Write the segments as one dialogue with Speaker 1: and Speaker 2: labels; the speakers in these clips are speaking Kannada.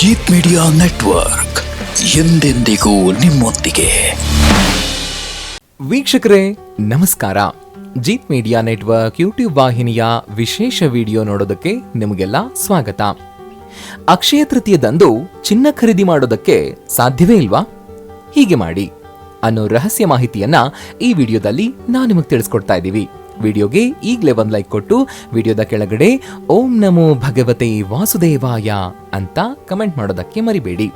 Speaker 1: ಜೀತ್ ಮೀಡಿಯಾ ನೆಟ್ವರ್ಕ್ ಎಂದೆಂದಿಗೂ ನಿಮ್ಮೊಂದಿಗೆ.
Speaker 2: ವೀಕ್ಷಕರೇ, ನಮಸ್ಕಾರ. ಜೀತ್ ಮೀಡಿಯಾ ನೆಟ್ವರ್ಕ್ ಯೂಟ್ಯೂಬ್ ವಾಹಿನಿಯ ವಿಶೇಷ ವಿಡಿಯೋ ನೋಡೋದಕ್ಕೆ ನಿಮಗೆಲ್ಲ ಸ್ವಾಗತ. ಅಕ್ಷಯ ತೃತೀಯದಂದು ಚಿನ್ನ ಖರೀದಿ ಮಾಡೋದಕ್ಕೆ ಸಾಧ್ಯವೇ ಇಲ್ವಾ? ಹೀಗೆ ಮಾಡಿ. ಅನ್ನೋ ರಹಸ್ಯ ಮಾಹಿತಿಯನ್ನ ಈ ವಿಡಿಯೋದಲ್ಲಿ ನಾನು ನಿಮಗೆ ತಿಳಿಸ್ಕೊಡ್ತಾ ಇದ್ದೀವಿ. ವಿಡಿಯೋಗೆ ಈಗಲೇ ಒಂದು ಲೈಕ್ ಕೊಟ್ಟು ವಿಡಿಯೋದ ಕೆಳಗಡೆ ಓಂ ನಮೋ ಭಗವತೆ ವಾಸುದೇವಾಯ ಅಂತ ಕಮೆಂಟ್ ಮಾಡೋದಕ್ಕೆ ಮರಿಬೇಡಿ.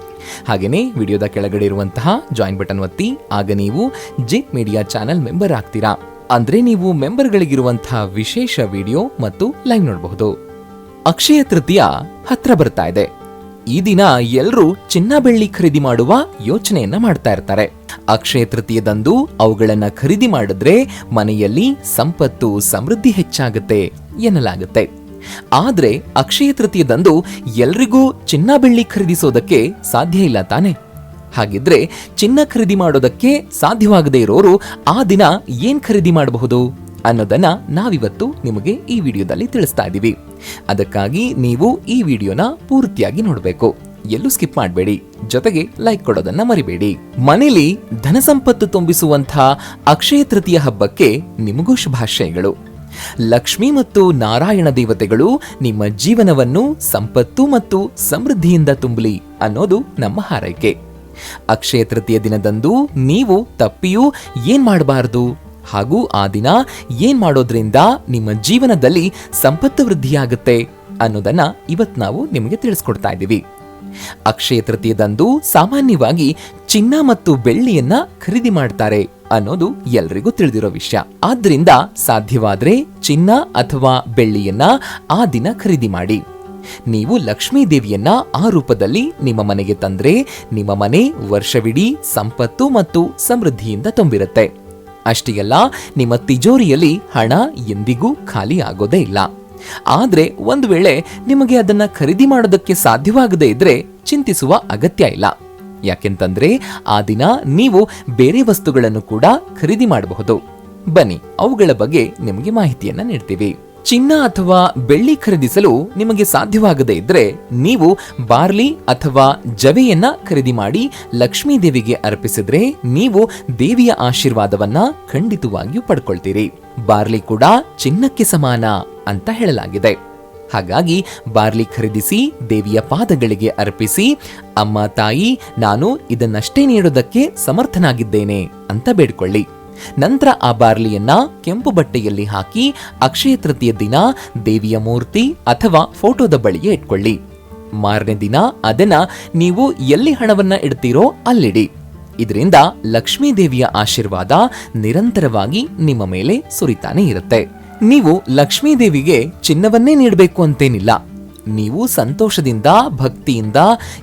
Speaker 2: ಹಾಗೆಯೇ ವಿಡಿಯೋದ ಕೆಳಗಡೆ ಇರುವಂತಹ ಜಾಯಿನ್ ಬಟನ್ ಒತ್ತಿ, ಆಗ ನೀವು ಜಿಟ್ ಮೀಡಿಯಾ ಚಾನೆಲ್ ಮೆಂಬರ್ ಆಗ್ತೀರಾ. ಅಂದ್ರೆ ನೀವು ಮೆಂಬರ್ಗಳಿಗಿರುವಂತಹ ವಿಶೇಷ ವಿಡಿಯೋ ಮತ್ತು ಲೈವ್ ನೋಡಬಹುದು. ಅಕ್ಷಯ ತೃತೀಯ ಹತ್ರ ಬರ್ತಾ ಇದೆ. ಈ ದಿನ ಎಲ್ಲರೂ ಚಿನ್ನ ಬೆಳ್ಳಿ ಖರೀದಿ ಮಾಡುವ ಯೋಚನೆಯನ್ನ ಮಾಡ್ತಾ ಇರ್ತಾರೆ. ಅಕ್ಷಯ ತೃತೀಯದಂದು ಅವುಗಳನ್ನ ಖರೀದಿ ಮಾಡಿದ್ರೆ ಮನೆಯಲ್ಲಿ ಸಂಪತ್ತು, ಸಮೃದ್ಧಿ ಹೆಚ್ಚಾಗುತ್ತೆ ಎನ್ನಲಾಗುತ್ತೆ. ಆದ್ರೆ ಅಕ್ಷಯ ತೃತೀಯದಂದು ಎಲ್ರಿಗೂ ಚಿನ್ನ ಬೆಳ್ಳಿ ಖರೀದಿಸೋದಕ್ಕೆ ಸಾಧ್ಯ ಇಲ್ಲ ತಾನೆ. ಹಾಗಿದ್ರೆ ಚಿನ್ನ ಖರೀದಿ ಮಾಡೋದಕ್ಕೆ ಸಾಧ್ಯವಾಗದೇ ಇರೋರು ಆ ದಿನ ಏನ್ ಖರೀದಿ ಮಾಡಬಹುದು? ಅನ್ನೋದನ್ನ ನಾವಿವತ್ತು ನಿಮಗೆ ಈ ವಿಡಿಯೋದಲ್ಲಿ ತಿಳಿಸ್ತಾ ಇದ್ದೀವಿ ಅದಕ್ಕಾಗಿ ನೀವು ಈ ವಿಡಿಯೋನ ಪೂರ್ತಿಯಾಗಿ ನೋಡಬೇಕು. ಎಲ್ಲೂ ಸ್ಕಿಪ್ ಮಾಡಬೇಡಿ. ಜೊತೆಗೆ ಲೈಕ್ ಕೊಡೋದನ್ನ ಮರಿಬೇಡಿ. ಮನೇಲಿ ಧನ ಸಂಪತ್ತು ತುಂಬಿಸುವಂತಹ ಅಕ್ಷಯ ತೃತೀಯ ಹಬ್ಬಕ್ಕೆ ನಿಮಗೂ ಶುಭಾಶಯಗಳು. ಲಕ್ಷ್ಮಿ ಮತ್ತು ನಾರಾಯಣ ದೇವತೆಗಳು ನಿಮ್ಮ ಜೀವನವನ್ನು ಸಂಪತ್ತು ಮತ್ತು ಸಮೃದ್ಧಿಯಿಂದ ತುಂಬಲಿ ಅನ್ನೋದು ನಮ್ಮ ಹಾರೈಕೆ. ಅಕ್ಷಯ ತೃತೀಯ ದಿನದಂದು ನೀವು ತಪ್ಪಿಯೂ ಏನ್ ಮಾಡಬಾರದು? ಹಾಗೂ ಆ ದಿನ ಏನ್ ಮಾಡೋದ್ರಿಂದ ನಿಮ್ಮ ಜೀವನದಲ್ಲಿ ಸಂಪತ್ತು ವೃದ್ಧಿಯಾಗುತ್ತೆ ಅನ್ನೋದನ್ನ ಇವತ್ತು ನಾವು ನಿಮಗೆ ತಿಳಿಸ್ಕೊಡ್ತಾ ಇದ್ದೀವಿ. ಅಕ್ಷಯ ತೃತೀಯದಂದು ಸಾಮಾನ್ಯವಾಗಿ ಚಿನ್ನ ಮತ್ತು ಬೆಳ್ಳಿಯನ್ನ ಖರೀದಿ ಮಾಡ್ತಾರೆ ಅನ್ನೋದು ಎಲ್ರಿಗೂ ತಿಳಿದಿರೋ ವಿಷಯ. ಆದ್ರಿಂದ ಸಾಧ್ಯವಾದ್ರೆ ಚಿನ್ನ ಅಥವಾ ಬೆಳ್ಳಿಯನ್ನ ಆ ದಿನ ಖರೀದಿ ಮಾಡಿ. ನೀವು ಲಕ್ಷ್ಮೀ ದೇವಿಯನ್ನ ಆ ರೂಪದಲ್ಲಿ ನಿಮ್ಮ ಮನೆಗೆ ತಂದ್ರೆ ನಿಮ್ಮ ಮನೆ ವರ್ಷವಿಡೀ ಸಂಪತ್ತು ಮತ್ತು ಸಮೃದ್ಧಿಯಿಂದ ತುಂಬಿರುತ್ತೆ. ಅಷ್ಟೇ ಅಲ್ಲ ನಿಮ್ಮ ತಿಜೋರಿಯಲ್ಲಿ ಹಣ ಎಂದಿಗೂ ಖಾಲಿ ಆಗೋದೇ ಇಲ್ಲ. ಆದರೆ ಒಂದು ವೇಳೆ ನಿಮಗೆ ಅದನ್ನ ಖರೀದಿ ಮಾಡೋದಕ್ಕೆ ಸಾಧ್ಯವಾಗದೇ ಇದ್ರೆ ಚಿಂತಿಸುವ ಅಗತ್ಯ ಇಲ್ಲ. ಯಾಕೆಂತಂದ್ರೆ ಆ ದಿನ ನೀವು ಬೇರೆ ವಸ್ತುಗಳನ್ನು ಕೂಡ ಖರೀದಿ ಮಾಡಬಹುದು. ಬನ್ನಿ, ಅವುಗಳ ಬಗ್ಗೆ ನಿಮಗೆ ಮಾಹಿತಿಯನ್ನ ನೀಡ್ತೀವಿ. ಚಿನ್ನ ಅಥವಾ ಬೆಳ್ಳಿ ಖರೀದಿಸಲು ನಿಮಗೆ ಸಾಧ್ಯವಾಗದೇ ಇದ್ರೆ ನೀವು ಬಾರ್ಲಿ ಅಥವಾ ಜವೆಯನ್ನ ಖರೀದಿ ಮಾಡಿ ಲಕ್ಷ್ಮೀ ದೇವಿಗೆ ಅರ್ಪಿಸಿದ್ರೆ ನೀವು ದೇವಿಯ ಆಶೀರ್ವಾದವನ್ನ ಖಂಡಿತವಾಗಿಯೂ ಪಡ್ಕೊಳ್ತೀರಿ. ಬಾರ್ಲಿ ಕೂಡ ಚಿನ್ನಕ್ಕೆ ಸಮಾನ ಅಂತ ಹೇಳಲಾಗಿದೆ. ಹಾಗಾಗಿ ಬಾರ್ಲಿ ಖರೀದಿಸಿ, ದೇವಿಯ ಪಾದಗಳಿಗೆ ಅರ್ಪಿಸಿ, ಅಮ್ಮ ತಾಯಿ, ನಾನು ಇದನ್ನಷ್ಟೇ ನೀಡೋದಕ್ಕೆ ಸಮರ್ಥನಾಗಿದ್ದೇನೆ ಅಂತ ಬೇಡ್ಕೊಳ್ಳಿ. ನಂತರ ಆ ಬಾರ್ಲಿಯನ್ನ ಕೆಂಪು ಬಟ್ಟೆಯಲ್ಲಿ ಹಾಕಿ ಅಕ್ಷಯ ತೃತೀಯ ದಿನ ದೇವಿಯ ಮೂರ್ತಿ ಅಥವಾ ಫೋಟೋದ ಬಳಿಗೆ ಇಟ್ಕೊಳ್ಳಿ. ಮಾರನೇ ದಿನ ಅದನ್ನ ನೀವು ಎಲ್ಲಿ ಹಣವನ್ನ ಇಡ್ತೀರೋ ಅಲ್ಲಿಡಿ. ಇದರಿಂದ ಲಕ್ಷ್ಮೀ ದೇವಿಯ ಆಶೀರ್ವಾದ ನಿರಂತರವಾಗಿ ನಿಮ್ಮ ಮೇಲೆ ಸುರಿತಾನೆ ಇರುತ್ತೆ. ನೀವು ಲಕ್ಷ್ಮೀ ದೇವಿಗೆ ಚಿನ್ನವನ್ನೇ ನೀಡಬೇಕು ಅಂತೇನಿಲ್ಲ. ನೀವು ಸಂತೋಷದಿಂದ, ಭಕ್ತಿಯಿಂದ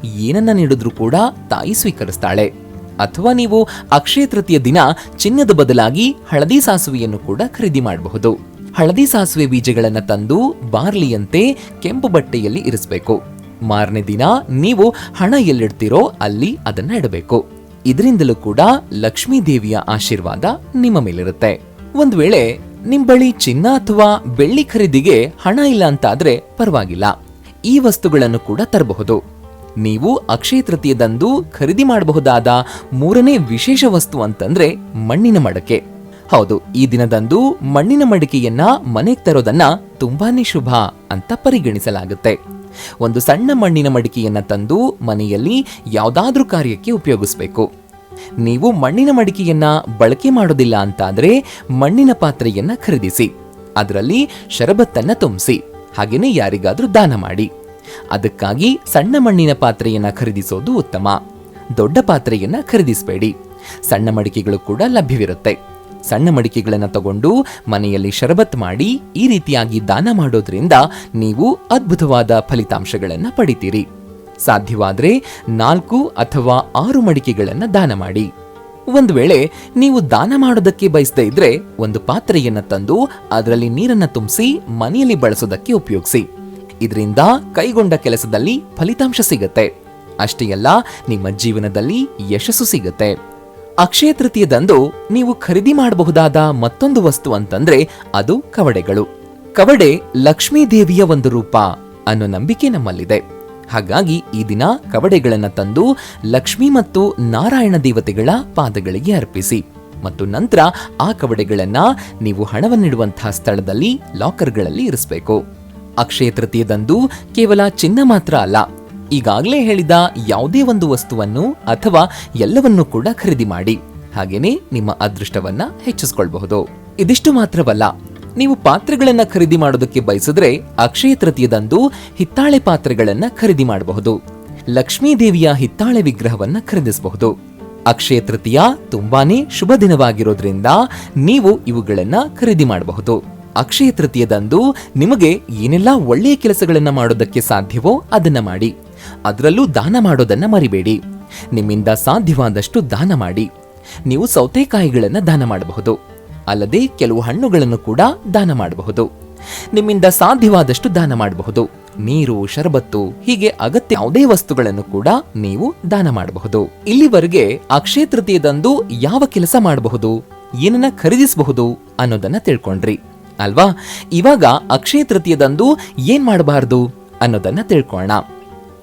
Speaker 2: ಏನನ್ನ ನೀಡಿದ್ರೂ ಕೂಡ ತಾಯಿ ಸ್ವೀಕರಿಸ್ತಾಳೆ. ಅಥವಾ ನೀವು ಅಕ್ಷಯ ತೃತೀಯ ದಿನ ಚಿನ್ನದ ಬದಲಾಗಿ ಹಳದಿ ಸಾಸುವೆಯನ್ನು ಕೂಡ ಖರೀದಿ ಮಾಡಬಹುದು. ಹಳದಿ ಸಾಸುವೆ ಬೀಜಗಳನ್ನು ತಂದು ಬಾರ್ಲಿಯಂತೆ ಕೆಂಪು ಬಟ್ಟೆಯಲ್ಲಿ ಇರಿಸಬೇಕು. ಮಾರನೇ ದಿನ ನೀವು ಹಣ ಎಲ್ಲಿಡ್ತೀರೋ ಅಲ್ಲಿ ಅದನ್ನ ಇಡಬೇಕು. ಇದರಿಂದಲೂ ಕೂಡ ಲಕ್ಷ್ಮೀ ದೇವಿಯ ಆಶೀರ್ವಾದ ನಿಮ್ಮ ಮೇಲಿರುತ್ತೆ. ಒಂದು ವೇಳೆ ನಿಮ್ಮ ಬಳಿ ಚಿನ್ನ ಅಥವಾ ಬೆಳ್ಳಿ ಖರೀದಿಗೆ ಹಣ ಇಲ್ಲ ಅಂತಾದ್ರೆ ಪರವಾಗಿಲ್ಲ. ಈ ವಸ್ತುಗಳನ್ನು ಕೂಡ ತರಬಹುದು. ನೀವು ಅಕ್ಷಯ ತೃತೀಯದಂದು ಖರೀದಿ ಮಾಡಬಹುದಾದ ಮೂರನೇ ವಿಶೇಷ ವಸ್ತು ಅಂತಂದ್ರೆ ಮಣ್ಣಿನ ಮಡಕೆ. ಹೌದು, ಈ ದಿನದಂದು ಮಣ್ಣಿನ ಮಡಿಕೆಯನ್ನ ಮನೆಗೆ ತರೋದನ್ನ ತುಂಬಾನೇ ಶುಭ ಅಂತ ಪರಿಗಣಿಸಲಾಗುತ್ತೆ. ಒಂದು ಸಣ್ಣ ಮಣ್ಣಿನ ಮಡಿಕೆಯನ್ನ ತಂದು ಮನೆಯಲ್ಲಿ ಯಾವುದಾದ್ರೂ ಕಾರ್ಯಕ್ಕೆ ಉಪಯೋಗಿಸಬೇಕು. ನೀವು ಮಣ್ಣಿನ ಮಡಿಕೆಯನ್ನ ಬಳಕೆ ಮಾಡೋದಿಲ್ಲ ಅಂತಾದ್ರೆ ಮಣ್ಣಿನ ಪಾತ್ರೆಯನ್ನ ಖರೀದಿಸಿ. ಅದರಲ್ಲಿ ಶರಬತ್ತನ್ನ ತುಂಬಿಸಿ, ಹಾಗೇನೆ ಯಾರಿಗಾದ್ರೂ ದಾನ ಮಾಡಿ. ಅದಕ್ಕಾಗಿ ಸಣ್ಣ ಮಣ್ಣಿನ ಪಾತ್ರೆಯನ್ನು ಖರೀದಿಸೋದು ಉತ್ತಮ. ದೊಡ್ಡ ಪಾತ್ರೆಯನ್ನು ಖರೀದಿಸಬೇಡಿ. ಸಣ್ಣ ಮಡಿಕೆಗಳು ಕೂಡ ಲಭ್ಯವಿರುತ್ತೆ. ಸಣ್ಣ ಮಡಿಕೆಗಳನ್ನು ತಗೊಂಡು ಮನೆಯಲ್ಲಿ ಶರಬತ್ ಮಾಡಿ ಈ ರೀತಿಯಾಗಿ ದಾನ ಮಾಡೋದ್ರಿಂದ ನೀವು ಅದ್ಭುತವಾದ ಫಲಿತಾಂಶಗಳನ್ನು ಪಡಿತೀರಿ. ಸಾಧ್ಯವಾದರೆ ನಾಲ್ಕು ಅಥವಾ ಆರು ಮಡಿಕೆಗಳನ್ನು ದಾನ ಮಾಡಿ. ಒಂದು ವೇಳೆ ನೀವು ದಾನ ಮಾಡೋದಕ್ಕೆ ಬಯಸದೇ ಇದ್ರೆ ಒಂದು ಪಾತ್ರೆಯನ್ನು ತಂದು ಅದರಲ್ಲಿ ನೀರನ್ನು ತುಂಬಿಸಿ ಮನೆಯಲ್ಲಿ ಬಳಸೋದಕ್ಕೆ ಉಪಯೋಗಿಸಿ. ಇದರಿಂದ ಕೈಗೊಂಡ ಕೆಲಸದಲ್ಲಿ ಫಲಿತಾಂಶ ಸಿಗತ್ತೆ. ಅಷ್ಟೇ ಅಲ್ಲ, ನಿಮ್ಮ ಜೀವನದಲ್ಲಿ ಯಶಸ್ಸು ಸಿಗತ್ತೆ. ಅಕ್ಷಯ ತೃತೀಯದಂದು ನೀವು ಖರೀದಿ ಮಾಡಬಹುದಾದ ಮತ್ತೊಂದು ವಸ್ತು ಅಂತಂದ್ರೆ ಅದು ಕವಡೆಗಳು. ಕವಡೆ ಲಕ್ಷ್ಮೀ ದೇವಿಯ ಒಂದು ರೂಪ ಅನ್ನೋ ನಂಬಿಕೆ ನಮ್ಮಲ್ಲಿದೆ. ಹಾಗಾಗಿ ಈ ದಿನ ಕವಡೆಗಳನ್ನು ತಂದು ಲಕ್ಷ್ಮಿ ಮತ್ತು ನಾರಾಯಣ ದೇವತೆಗಳ ಪಾದಗಳಿಗೆ ಅರ್ಪಿಸಿ. ಮತ್ತು ನಂತರ ಆ ಕವಡೆಗಳನ್ನು ನೀವು ಹಣವನ್ನಿಡುವಂತಹ ಸ್ಥಳದಲ್ಲಿ, ಲಾಕರ್ಗಳಲ್ಲಿ ಇರಿಸಬೇಕು. ಅಕ್ಷಯ ತೃತೀಯದಂದು ಕೇವಲ ಚಿನ್ನ ಮಾತ್ರ ಅಲ್ಲ, ಈಗಾಗಲೇ ಹೇಳಿದ ಯಾವುದೇ ಒಂದು ವಸ್ತುವನ್ನು ಅಥವಾ ಎಲ್ಲವನ್ನೂ ಕೂಡ ಖರೀದಿ ಮಾಡಿ. ಹಾಗೇನೆ ನಿಮ್ಮ ಅದೃಷ್ಟವನ್ನ ಹೆಚ್ಚಿಸಿಕೊಳ್ಬಹುದು. ಇದಿಷ್ಟು ಮಾತ್ರವಲ್ಲ, ನೀವು ಪಾತ್ರೆಗಳನ್ನ ಖರೀದಿ ಮಾಡೋದಕ್ಕೆ ಬಯಸಿದ್ರೆ ಅಕ್ಷಯ ತೃತೀಯದಂದು ಹಿತ್ತಾಳೆ ಪಾತ್ರೆಗಳನ್ನ ಖರೀದಿ ಮಾಡಬಹುದು. ಲಕ್ಷ್ಮೀ ದೇವಿಯ ಹಿತ್ತಾಳೆ ವಿಗ್ರಹವನ್ನ ಖರೀದಿಸಬಹುದು. ಅಕ್ಷಯ ತೃತೀಯ ತುಂಬಾನೇ ಶುಭ ದಿನವಾಗಿರೋದ್ರಿಂದ ನೀವು ಇವುಗಳನ್ನ ಖರೀದಿ ಮಾಡಬಹುದು. ಅಕ್ಷಯ ತೃತೀಯದಂದು ನಿಮಗೆ ಏನೆಲ್ಲ ಒಳ್ಳೆಯ ಕೆಲಸಗಳನ್ನು ಮಾಡೋದಕ್ಕೆ ಸಾಧ್ಯವೋ ಅದನ್ನ ಮಾಡಿ. ಅದರಲ್ಲೂ ದಾನ ಮಾಡೋದನ್ನ ಮರಿಬೇಡಿ. ನಿಮ್ಮಿಂದ ಸಾಧ್ಯವಾದಷ್ಟು ದಾನ ಮಾಡಿ. ನೀವು ಸೌತೆಕಾಯಿಗಳನ್ನು ದಾನ ಮಾಡಬಹುದು. ಅಲ್ಲದೆ ಕೆಲವು ಹಣ್ಣುಗಳನ್ನು ಕೂಡ ದಾನ ಮಾಡಬಹುದು. ನಿಮ್ಮಿಂದ ಸಾಧ್ಯವಾದಷ್ಟು ದಾನ ಮಾಡಬಹುದು. ನೀರು, ಶರಬತ್ತು, ಹೀಗೆ ಅಗತ್ಯ ಯಾವುದೇ ವಸ್ತುಗಳನ್ನು ಕೂಡ ನೀವು ದಾನ ಮಾಡಬಹುದು. ಇಲ್ಲಿವರೆಗೆ ಅಕ್ಷಯ ತೃತೀಯದಂದು ಯಾವ ಕೆಲಸ ಮಾಡಬಹುದು, ಏನನ್ನ ಖರೀದಿಸಬಹುದು ಅನ್ನೋದನ್ನ ತಿಳ್ಕೊಂಡ್ರಿ. ಅಲ್ವಾ? ಇವಾಗ ಅಕ್ಷಯ ತೃತೀಯದಂದು ಏನ್ ಮಾಡಬಾರದು ಅನ್ನೋದನ್ನ ತಿಳ್ಕೊಳ್ಳೋಣ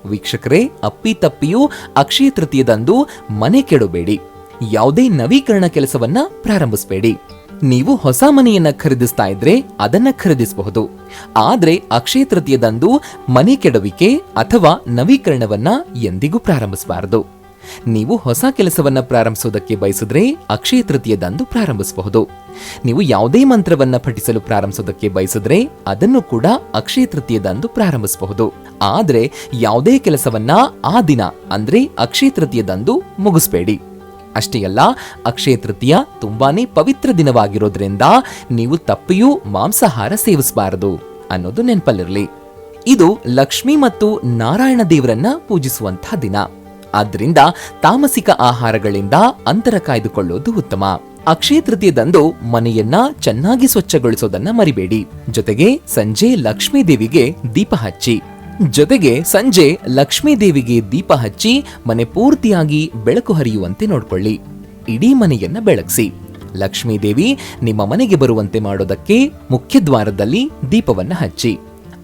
Speaker 2: ವೀಕ್ಷಕರೇ, ಅಪ್ಪಿ ತಪ್ಪಿಯೂ ಅಕ್ಷಯ ತೃತೀಯದಂದು ಮನೆ ಕೆಡಬೇಡಿ. ಯಾವುದೇ ನವೀಕರಣ ಕೆಲಸವನ್ನ ಪ್ರಾರಂಭಿಸಬೇಡಿ. ನೀವು ಹೊಸ ಮನೆಯನ್ನ ಖರೀದಿಸ್ತಾ ಇದ್ರೆ ಅದನ್ನ ಖರೀದಿಸಬಹುದು. ಆದ್ರೆ ಅಕ್ಷಯ ತೃತೀಯದಂದು ಮನೆ ಕೆಡವಿಕೆ ಅಥವಾ ನವೀಕರಣವನ್ನ ಎಂದಿಗೂ ಪ್ರಾರಂಭಿಸಬಾರದು. ನೀವು ಹೊಸ ಕೆಲಸವನ್ನ ಪ್ರಾರಂಭಿಸೋದಕ್ಕೆ ಬಯಸಿದ್ರೆ ಅಕ್ಷಯ ತೃತೀಯದಂದು ಪ್ರಾರಂಭಿಸಬಹುದು. ನೀವು ಯಾವುದೇ ಮಂತ್ರವನ್ನ ಪಠಿಸಲು ಪ್ರಾರಂಭಿಸೋದಕ್ಕೆ ಬಯಸಿದ್ರೆ ಅದನ್ನು ಕೂಡ ಅಕ್ಷಯ ತೃತೀಯದಂದು ಪ್ರಾರಂಭಿಸಬಹುದು. ಆದರೆ ಯಾವುದೇ ಕೆಲಸವನ್ನ ಆ ದಿನ, ಅಂದ್ರೆ ಅಕ್ಷಯ ತೃತೀಯದಂದು ಮುಗಿಸ್ಬೇಡಿ. ಅಷ್ಟೇ ಅಲ್ಲ, ಅಕ್ಷಯ ತೃತೀಯ ತುಂಬಾನೇ ಪವಿತ್ರ ದಿನವಾಗಿರೋದ್ರಿಂದ ನೀವು ತಪ್ಪಿಯೂ ಮಾಂಸಾಹಾರ ಸೇವಿಸಬಾರದು ಅನ್ನೋದು ನೆನಪಲ್ಲಿರಲಿ. ಇದು ಲಕ್ಷ್ಮಿ ಮತ್ತು ನಾರಾಯಣ ದೇವರನ್ನ ಪೂಜಿಸುವಂತಹ ದಿನ. ಆದ್ದರಿಂದ ತಾಮಸಿಕ ಆಹಾರಗಳಿಂದ ಅಂತರ ಕಾಯ್ದುಕೊಳ್ಳೋದು ಉತ್ತಮ. ಅಕ್ಷಯ ತೃತೀಯದಂದು ಮನೆಯನ್ನ ಚೆನ್ನಾಗಿ ಸ್ವಚ್ಛಗೊಳಿಸೋದನ್ನ ಮರಿಬೇಡಿ. ಜೊತೆಗೆ ಸಂಜೆ ಲಕ್ಷ್ಮೀ ದೇವಿಗೆ ದೀಪ ಹಚ್ಚಿ. ಜೊತೆಗೆ ಸಂಜೆ ಲಕ್ಷ್ಮೀ ದೇವಿಗೆ ದೀಪ ಹಚ್ಚಿ ಮನೆ ಪೂರ್ತಿಯಾಗಿ ಬೆಳಕು ಹರಿಯುವಂತೆ ನೋಡ್ಕೊಳ್ಳಿ. ಇಡೀ ಮನೆಯನ್ನ ಬೆಳಗಿಸಿ. ಲಕ್ಷ್ಮೀ ದೇವಿ ನಿಮ್ಮ ಮನೆಗೆ ಬರುವಂತೆ ಮಾಡೋದಕ್ಕೆ ಮುಖ್ಯ ದ್ವಾರದಲ್ಲಿ ದೀಪವನ್ನ ಹಚ್ಚಿ.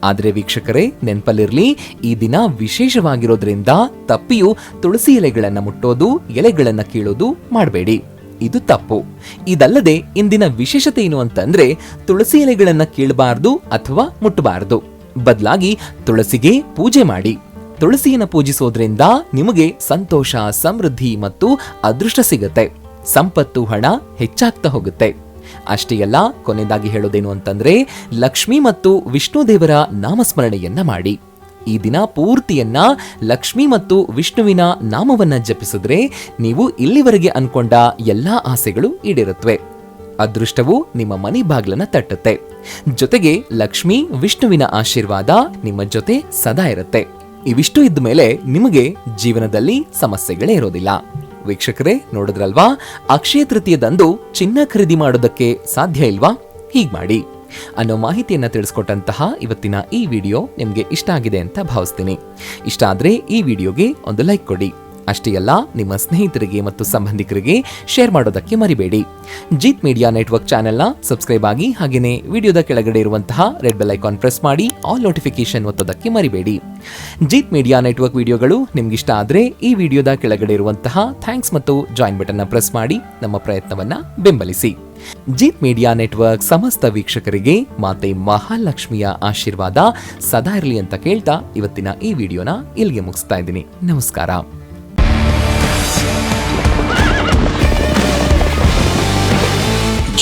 Speaker 2: ಆದ್ರೆ ವೀಕ್ಷಕರೇ, ನೆನಪಲ್ಲಿರಲಿ, ಈ ದಿನ ವಿಶೇಷವಾಗಿರೋದ್ರಿಂದ ತಪ್ಪಿಯು ತುಳಸಿ ಎಲೆಗಳನ್ನು ಮುಟ್ಟೋದು, ಎಲೆಗಳನ್ನು ಕೀಳೋದು ಮಾಡಬೇಡಿ. ಇದು ತಪ್ಪು. ಇದಲ್ಲದೆ ಇಂದಿನ ವಿಶೇಷತೆ ಏನು ಅಂತಂದ್ರೆ ತುಳಸಿ ಎಲೆಗಳನ್ನು ಕೀಳಬಾರ್ದು ಅಥವಾ ಮುಟ್ಟಬಾರದು. ಬದಲಾಗಿ ತುಳಸಿಗೆ ಪೂಜೆ ಮಾಡಿ. ತುಳಸಿಯನ್ನು ಪೂಜಿಸೋದ್ರಿಂದ ನಿಮಗೆ ಸಂತೋಷ, ಸಮೃದ್ಧಿ ಮತ್ತು ಅದೃಷ್ಟ ಸಿಗುತ್ತೆ. ಸಂಪತ್ತು, ಹಣ ಹೆಚ್ಚಾಗ್ತಾ ಹೋಗುತ್ತೆ. ಅಷ್ಟೇ ಅಲ್ಲ ಕೊನೆಯದಾಗಿ ಹೇಳೋದೇನು ಅಂತಂದ್ರೆ, ಲಕ್ಷ್ಮಿ ಮತ್ತು ವಿಷ್ಣು ದೇವರ ನಾಮಸ್ಮರಣೆಯನ್ನ ಮಾಡಿ. ಈ ದಿನ ಪೂರ್ತಿಯನ್ನ ಲಕ್ಷ್ಮಿ ಮತ್ತು ವಿಷ್ಣುವಿನ ನಾಮವನ್ನ ಜಪಿಸಿದ್ರೆ ನೀವು ಇಲ್ಲಿವರೆಗೆ ಅನ್ಕೊಂಡ ಎಲ್ಲಾ ಆಸೆಗಳು ಈಡೇರುತ್ತವೆ. ಅದೃಷ್ಟವು ನಿಮ್ಮ ಮನೆ ಬಾಗ್ಲನ್ನ ತಟ್ಟುತ್ತೆ. ಜೊತೆಗೆ ಲಕ್ಷ್ಮಿ, ವಿಷ್ಣುವಿನ ಆಶೀರ್ವಾದ ನಿಮ್ಮ ಜೊತೆ ಸದಾ ಇರುತ್ತೆ. ಇವಿಷ್ಟು ಇದ್ದ ಮೇಲೆ ನಿಮಗೆ ಜೀವನದಲ್ಲಿ ಸಮಸ್ಯೆಗಳೇ ಇರೋದಿಲ್ಲ. ವೀಕ್ಷಕರೇ, ನೋಡಿದ್ರಲ್ವಾ? ಅಕ್ಷಯ ತೃತೀಯದಂದು ಚಿನ್ನ ಖರೀದಿ ಮಾಡೋದಕ್ಕೆ ಸಾಧ್ಯ ಇಲ್ವಾ? ಹೀಗೆ ಮಾಡಿ. ಅನ್ನೋ ಮಾಹಿತಿಯನ್ನು ತಿಳಿಸ್ಕೊಟ್ಟಂತಹ ಇವತ್ತಿನ ಈ ವಿಡಿಯೋ ನಿಮಗೆ ಇಷ್ಟ ಆಗಿದೆ ಅಂತ ಭಾವಿಸ್ತೀನಿ. ಇಷ್ಟ ಆದ್ರೆ ಈ ವಿಡಿಯೋಗೆ ಒಂದು ಲೈಕ್ ಕೊಡಿ. ಅಷ್ಟೇ ಅಲ್ಲ, ನಿಮ್ಮ ಸ್ನೇಹಿತರಿಗೆ ಮತ್ತು ಸಂಬಂಧಿಕರಿಗೆ ಶೇರ್ ಮಾಡೋದಕ್ಕೆ ಮರಿಬೇಡಿ. ಜೀತ್ ಮೀಡಿಯಾ ನೆಟ್ವರ್ಕ್ ಚಾನೆಲ್ನ ಸಬ್ಸ್ಕ್ರೈಬ್ ಆಗಿ ಹಾಗೆಯೇ ವಿಡಿಯೋದ ಕೆಳಗಡೆ ಇರುವಂತಹ ರೆಡ್ ಬೆಲ್ ಐಕಾನ್ ಪ್ರೆಸ್ ಮಾಡಿ ಆಲ್ ನೋಟಿಫಿಕೇಶನ್ ಒತ್ತೋದಕ್ಕೆ ಮರಿಬೇಡಿ. ಜೀತ್ ಮೀಡಿಯಾ ನೆಟ್ವರ್ಕ್ ವಿಡಿಯೋಗಳು ನಿಮ್ಗಿಷ್ಟ ಆದರೆ ಈ ವಿಡಿಯೋದ ಕೆಳಗಡೆ ಇರುವಂತಹ ಥ್ಯಾಂಕ್ಸ್ ಮತ್ತು ಜಾಯಿನ್ ಬಟನ್ ಪ್ರೆಸ್ ಮಾಡಿ ನಮ್ಮ ಪ್ರಯತ್ನವನ್ನು ಬೆಂಬಲಿಸಿ. ಜೀತ್ ಮೀಡಿಯಾ ನೆಟ್ವರ್ಕ್ ಸಮಸ್ತ ವೀಕ್ಷಕರಿಗೆ ಮಾತೆ ಮಹಾಲಕ್ಷ್ಮಿಯ ಆಶೀರ್ವಾದ ಸದಾ ಇರಲಿ ಅಂತ ಕೇಳ್ತಾ ಇವತ್ತಿನ ಈ ವಿಡಿಯೋನ ಇಲ್ಲಿಗೆ ಮುಗಿಸ್ತಾ ಇದ್ದೀನಿ. ನಮಸ್ಕಾರ.